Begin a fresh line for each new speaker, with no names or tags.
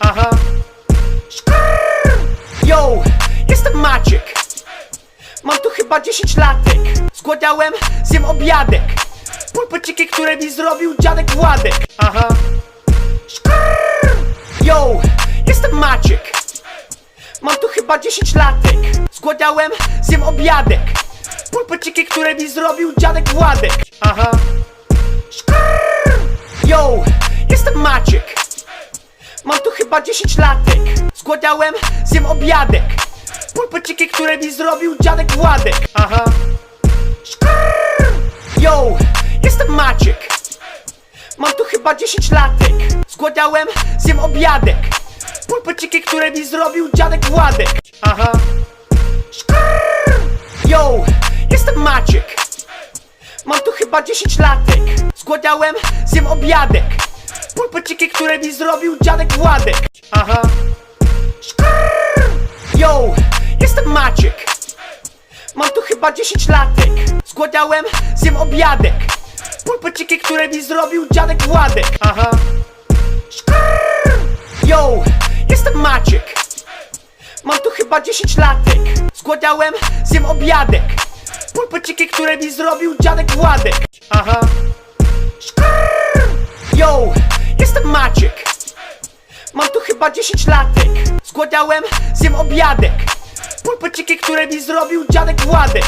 Aha. Szkrrr. Yo, jestem Maciek. Mam tu chyba 10 latek. Zgłodniałem, zjem obiadek. Pulpeciki, które mi zrobił dziadek Władek. Aha. Szkrrr. Yo, jestem Maciek. Mam tu chyba 10 latek. Zgłodniałem, zjem obiadek. Pulpeciki, które mi zrobił dziadek Władek. Aha. Mam tu chyba 10 latek. Zgłodniałem, zjem obiadek. Pulpeciki, które mi zrobił dziadek Władek. Aha. Szkrrr. Yo, jestem Maciek. Mam tu chyba 10 latek. Zgłodniałem, zjem obiadek. Pulpeciki, które mi zrobił dziadek Władek. Aha. Szkrrr. Yo, jestem Maciek. Mam tu chyba 10 latek. Zgłodniałem, zjem obiadek. Które mi zrobił dziadek Władek. Aha. Szkrrr. Yo, jestem Maciek. Mam tu chyba 10 latek. Zgłodniałem, zjem obiadek. Pulpeciki, które mi zrobił dziadek Władek. Aha. Szkrrr. Yo, jestem Maciek. Mam tu chyba 10 latek. Zgłodniałem, zjem obiadek. Pulpeciki, które mi zrobił dziadek Władek. Aha. Maciek. Mam tu chyba 10 latek. Zgłodniałem, zjem obiadek. Pulpeciki, które mi zrobił dziadek Władek.